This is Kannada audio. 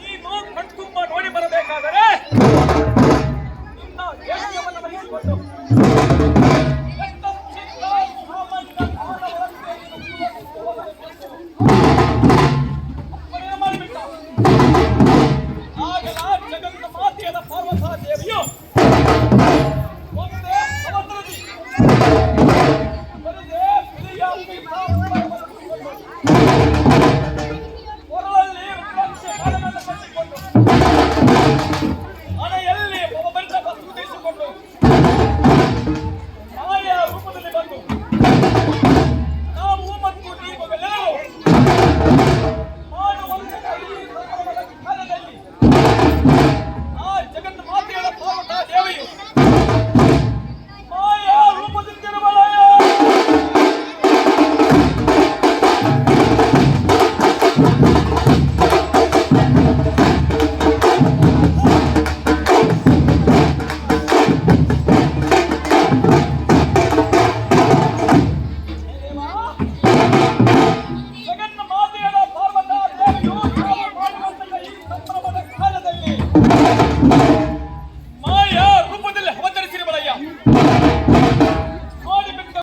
ನೀನು ಕಣ್ತುಂಬ ನೋಡಿ ಬರಬೇಕಾದರೆ ನಿನ್ನ ದೇಶವನ್ನು ವಹಿಸಿಕೊಂಡು